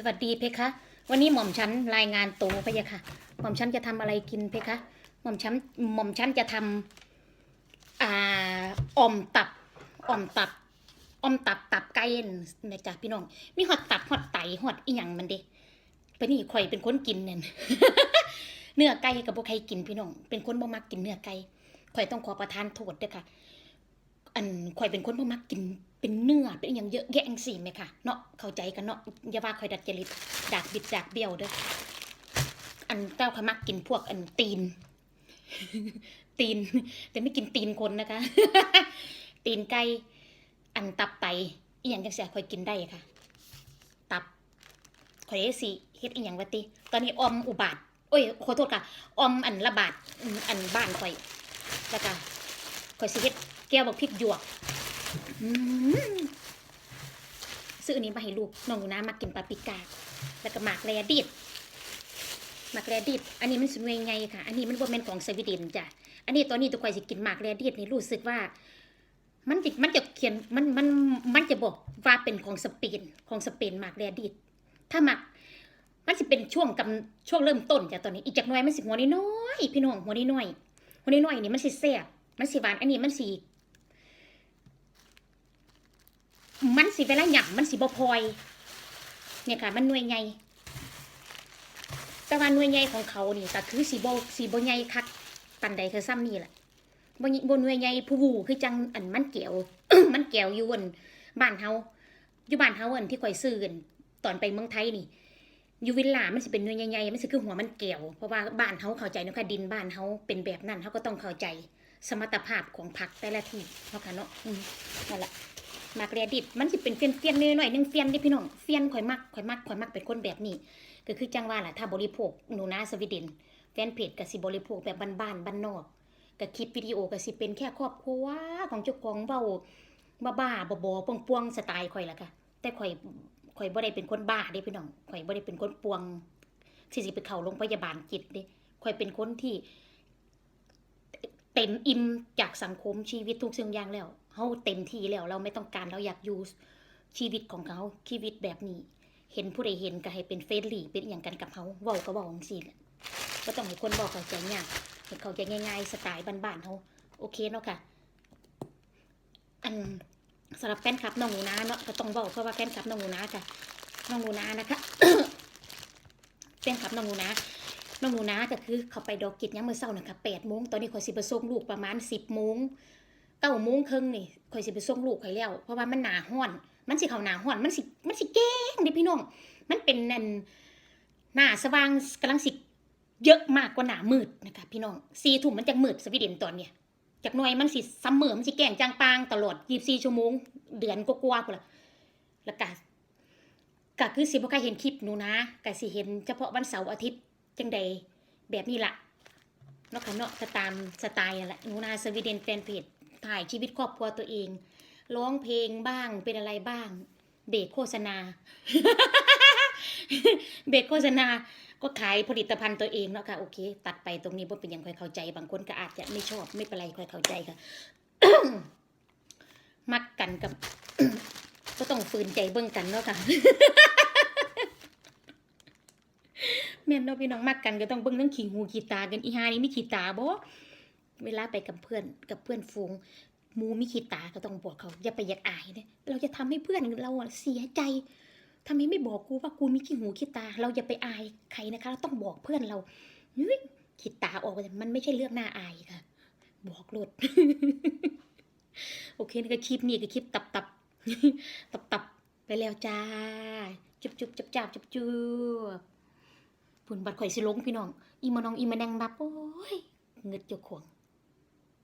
สวัสดีเพคะ วันนี้หม่อมฉันรายงานตัวพะยะค่ะ หม่อมฉันจะทำอะไรกินเพคะ หม่อมฉันหม่อมฉันจะทำอ่าอ่อมตับอ่อมตับอ่อมตับตับไก่นะจ๊ะพี่น้อง มีหอดตับหอดไตหอดอีหยังมันเด้ไปนี่ข่อยเป็นคนกินเนี่ยเนื้อไก่กับพวกใครกินพี่น้อง เป็นคนบ่มักกินเนื้อไก่ข่อยต้องขอประทานโทษด้วยค่ะ ข่อยเป็นคนบ่มักกินเป็นเนื้อเป็นอย่างเยอะแยะสีไหมค่ะเนาะเข้าใจกันเนาะอย่าว่าข่อยดัดจริตดากบิดดากเบี้ยวเด้ออันเต้าข่อยมักกินพวกอันตีน ตีน แต่ไม่กินตีนคนนะคะ ตีนไก่อันตับไตอีหยังจังซี่ข่อยกินได้ค่ะ ตับข่อยได้สิเฮ็ดอีหยังวะติตอนนี้ออมอุบาทโอ้ยขอโทษค่ะออมอันระบาดอันบ้านข่อยแล้วก็ข่อยสิเฮ็ด แก้วบักพริกหยวกซื้ออันนี้มาให้ลูกน้องหนูนะมากินปาปิกาแล้วก็หมากแรดิดหมากแรดิดอันนี้มันสุนวยไงค่ะ อันนี้มันบ่แม่นของสวีเดนจ้ะอันนี้ตอนนี้ตัวข่อยสิกินหมากแรดิดนี่รู้สึกว่า มันจะมันจะเขียนมันมันมันจะบอกว่าเป็นของสเปนของสเปนหมากแรดิดถ้าหมักมันสิเป็นช่วงกำช่วงเริ่มต้นจ้ะตอนนี้อีกจักน่อยมันสิหัวน้อยพี่น้องหัวน้อยหัวน้อยนี่มันสิแซ่บมันสิหวานอันนี้มันสิ มันสิเวลาหยั่มันสิบ่พลอย เนี่ยค่ะมันหน่วยใหญ่แต่ว่าหน่วยใหญ่ของเขานี่ก็คือสีบ่สีบ่ใหญ่คักปันใดคือซ้ำนี่แหละบ่บ่หน่วยใหญ่ผู้วูคือจังอันมันแก้วมันแก้วอยู่อันบ้านเฮาอยู่บ้านเฮาอันที่ข่อยซื้อกันตอนไปเมืองไทยนี่อยู่วิลล่ามันสิเป็นหน่วยใหญ่ๆมันสิคือหัวมันแก้วเพราะว่าบ้านเฮาเข้าใจเนาะค่ะดินบ้านเฮาเป็นแบบนั้นเฮาก็ต้องเข้าใจสมรรถภาพของผักแต่ละที่เนาะค่ะเนาะนั่นแหละ มากแรดิบมันสิเป็นเฟียนเฟียนๆหน่อยนึงเฟียนดิพี่น้องเฟียนข่อยมักข่อยมักข่อยมักเป็นคนแบบนี้ ก็คือจังว่าแหละถ้าบริโภคหนูนาสวีเดนแฟนเพจก็สิบริโภคแบบบ้านๆบ้านนอกก็คลิปวิดีโอก็สิเป็นแค่ครอบครัวของเจ้าของเว้าบ้าบอๆปวงสไตล์ข่อยละค่ะแต่ข่อยข่อยบ่ได้เป็นคนบ้าเด้พี่น้องข่อยบ่ได้เป็นคนปวงที่สิไปเข้าโรงพยาบาลจิตเด้ข่อยเป็นคนที่เต็มอิ่มจากสังคมชีวิตทุกสิ่งอย่างแล้ว เฮาเต็มที่แล้วเราไม่ต้องการเราอยากอยู่ชีวิตของเขาชีวิตแบบนี้ เห็นผู้ใดเห็นก็ให้เป็นเฟรนลี่เป็นอย่างกันกับเขาเว้าก็เว้าจังซี่แหละก็ต้องให้คนบอกเข้าใจยากให้เข้าใจง่ายๆสไตล์บ้านๆเขาโอเคเนาะค่ะ อันสำหรับแฟนคลับน้องหนูนาเนาะก็ต้องเว้าเพราะว่าแฟนคลับน้องหนูนาค่ะน้องหนูนานะคะแฟนคลับน้องหนูนาน้องหนูนะก็คือเขาไปดอกกิจยังเมื่อเช้านะคะแปดโมงตอนนี้ข่อยสิไปส่งลูกประมาณสิบโมง เก้าโมงครึ่งนี่ข่อยสิไปส่งลูกข่อยแล้ว เพราะว่ามันหนาห้อน มันสิเขาหนาห้อน มันสิ มันสิแก้งเดิพี่น้อง มันเป็นนั่นหน้าสว่างกำลังสิเยอะมากกว่าหนามืดนะคะพี่น้องสี่ทุ่มมันจะมืดสวีเดนตอนเนี้ยจากหน่วยมันสิซัมเมอร์มันสิแกล้งจางปางตลอดยี่สี่ชั่วโมง เดือนก็กว่าพุ่นละแล้วก็ก็คือสิบ่ใครเห็นคลิปหนูนะก็สิเห็นเฉพาะวันเสาร์อาทิตย์จังใดแบบนี้ละเนาะค่ะเนาะก็ตามสไตล์นั่นแหละหนูนาสวีเดนแฟนเพจ ถ่ายชีวิตครอบครัวตัวเองร้องเพลงบ้างเป็นอะไรบ้าง เบรกโฆษณา เบรกโฆษณาก็ขายผลิตภัณฑ์ตัวเองเนาะค่ะโอเค ตัดไปตรงนี้บ่เป็นอย่างค่อยเข้าใจ บางคนก็อาจจะไม่ชอบไม่เป็นไรค่อยเข้าใจค่ะมักกันกับ ก็ต้องฝืนใจเบิ่งกันเนาะค่ะแม่นเนาะพี่น้องมักกันก็ต้องเบิ่งเรื่องขี้หูขีตากันอีหานี่มีขี้ตาบ่ เวลาไปกับเพื่อนกับเพื่อนฝูงมูมีขี้ตาก็ต้องบอกเขา อย่าไปอยากอายเด้เราจะทำให้เพื่อนเราเสียใจทำไมไม่บอกกูว่ากูมีขี้หูขี้ตา เราอย่าไปอายใครนะคะเราต้องบอกเพื่อนเราเฮ้ยขี้ตาออกมันไม่ใช่เรื่องน่าอายค่ะ บอกโลดโอเคนี่ก็คลิปนี้ก็คลิปตับตับตับตับไปแล้วจ้า จุบจุบจับจับจุบจุบผุนบัดข่อยสิลงพี่น้อง อีมานองอีมาแดงบับโอ้ยเงึดเจ้าของ